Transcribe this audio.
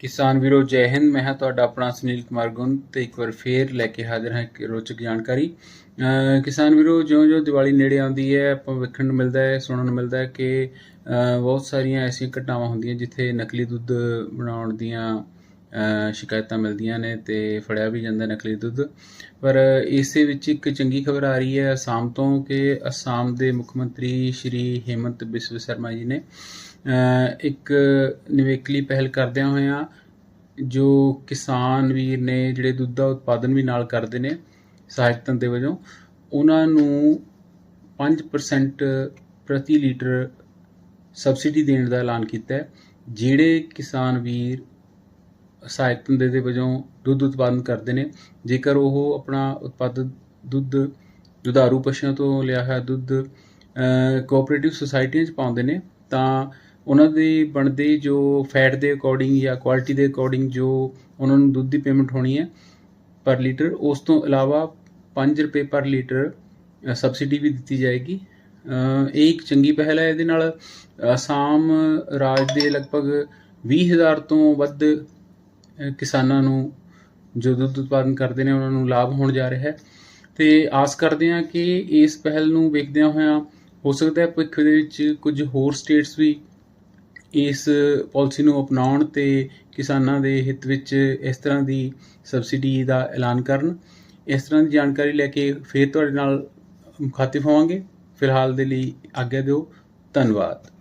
ਕਿਸਾਨ ਵੀਰੋ, ਜੈ ਹਿੰਦ। ਮੈਂ ਹਾਂ ਤੁਹਾਡਾ ਆਪਣਾ ਸੁਨੀਲ ਕੁਮਾਰ ਗੁੰਦ ਤੇ ਇੱਕ ਵਾਰ ਫੇਰ ਲੈ ਕੇ ਹਾਜ਼ਰ ਹਾਂ ਇੱਕ ਰੋਚਕ ਜਾਣਕਾਰੀ। ਕਿਸਾਨ ਵੀਰੋ, ਜਿਉਂ-ਜਿਉਂ ਦੀਵਾਲੀ ਨੇੜੇ ਆਉਂਦੀ ਹੈ, ਆਪਾਂ ਵੇਖਣ ਨੂੰ ਮਿਲਦਾ ਹੈ, ਸੁਣਨ ਨੂੰ ਮਿਲਦਾ ਹੈ ਕਿ ਬਹੁਤ ਸਾਰੀਆਂ ਐਸੀਆਂ ਘਟਨਾਵਾਂ ਹੁੰਦੀਆਂ ਜਿੱਥੇ ਨਕਲੀ ਦੁੱਧ ਬਣਾਉਣ ਦੀਆਂ ਸ਼ਿਕਾਇਤਾਂ ਮਿਲਦੀਆਂ ਨੇ ਤੇ ਫੜਿਆ ਵੀ ਜਾਂਦਾ ਨਕਲੀ ਦੁੱਧ। ਪਰ ਇਸੇ ਵਿੱਚ ਇੱਕ ਚੰਗੀ ਖਬਰ ਆ ਰਹੀ ਹੈ ਅਸਾਮ ਤੋਂ ਕਿ ਅਸਾਮ ਦੇ ਮੁੱਖ ਮੰਤਰੀ ਸ਼੍ਰੀ ਹੇਮੰਤ ਬਿਸਵ ਸ਼ਰਮਾ ਜੀ ਨੇ ਇੱਕ ਨਿਵੇਕਲੀ ਪਹਿਲ ਕਰਦਿਆਂ ਹੋਇਆਂ ਜੋ ਕਿਸਾਨ ਵੀਰ ਨੇ ਜਿਹੜੇ ਦੁੱਧ ਦਾ ਉਤਪਾਦਨ ਵੀ ਨਾਲ ਕਰਦੇ ਨੇ ਸਹਾਇਕ ਧੰਦੇ ਵਜੋਂ, ਉਹਨਾਂ ਨੂੰ 5% ਪ੍ਰਤੀ ਲੀਟਰ ਸਬਸਿਡੀ ਦੇਣ ਦਾ ਐਲਾਨ ਕੀਤਾ ਹੈ, ਜਿਹੜੇ ਕਿਸਾਨ ਵੀਰ ਸਹਾਇਕ ਧੰਦੇ ਦੇ ਵਜੋਂ ਦੁੱਧ ਉਤਪਾਦਨ ਕਰਦੇ ਨੇ। ਜੇਕਰ ਉਹ ਆਪਣਾ ਉਤਪਾਦਨ ਦੁੱਧ, ਦੁਧਾਰੂ ਪਸ਼ੂਆਂ ਤੋਂ ਲਿਆ ਹੋਇਆ ਦੁੱਧ ਕੋਆਪਰੇਟਿਵ ਸੁਸਾਇਟੀਆਂ 'ਚ ਪਾਉਂਦੇ ਨੇ, ਤਾਂ ਉਹਨਾਂ ਦੀ ਬਣਦੇ ਜੋ ਫੈਟ ਦੇ ਅਕੋਰਡਿੰਗ ਜਾਂ ਕੁਆਲਿਟੀ ਦੇ ਅਕੋਰਡਿੰਗ ਜੋ ਉਹਨਾਂ ਨੂੰ ਦੁੱਧ ਦੀ ਪੇਮੈਂਟ ਹੋਣੀ ਹੈ ਪਰ ਲੀਟਰ ਉਸ ਤੋਂ ਇਲਾਵਾ 5 ਰੁਪਏ ਪਰ ਲੀਟਰ ਸਬਸਿਡੀ ਵੀ ਦਿੱਤੀ ਜਾਏਗੀ। ਇਹ ਇੱਕ ਚੰਗੀ ਪਹਿਲ ਹੈ। ਇਹਦੇ ਨਾਲ ਅਸਾਮ ਰਾਜ ਦੇ ਲਗਭਗ 20000 ਤੋਂ ਵੱਧ ਕਿਸਾਨਾਂ ਨੂੰ ਜੋ ਦੁੱਧ ਉਤਪਾਦਨ ਕਰਦੇ ਨੇ, ਉਹਨਾਂ ਨੂੰ ਲਾਭ ਹੋਣ ਜਾ ਰਿਹਾ ਹੈ। ਤੇ ਆਸ ਕਰਦੇ ਹਾਂ ਕਿ ਇਸ ਪਹਿਲ ਨੂੰ ਵੇਖਦਿਆਂ ਹੋਇਆਂ ਹੋ ਸਕਦਾ ਹੈ ਭਵਿੱਖ ਦੇ ਵਿੱਚ ਕੁਝ ਹੋਰ ਸਟੇਟਸ ਵੀ ਇਸ ਪਾਲਿਸੀ ਨੂੰ ਅਪਣਾਉਣ ਤੇ ਕਿਸਾਨਾਂ ਦੇ ਹਿੱਤ ਵਿੱਚ ਇਸ ਤਰ੍ਹਾਂ ਦੀ ਸਬਸਿਡੀ ਦਾ ਐਲਾਨ ਕਰਨ। ਇਸ ਤਰ੍ਹਾਂ ਦੀ ਜਾਣਕਾਰੀ ਲੈ ਕੇ ਫੇਰ ਤੁਹਾਡੇ ਨਾਲ ਮੁਖਾਤਿਬ ਹੋਵਾਂਗੇ ਫਿਲਹਾਲ ਦੇ ਲਈ ਆਗਿਆ ਦਿਓ। ਧੰਨਵਾਦ।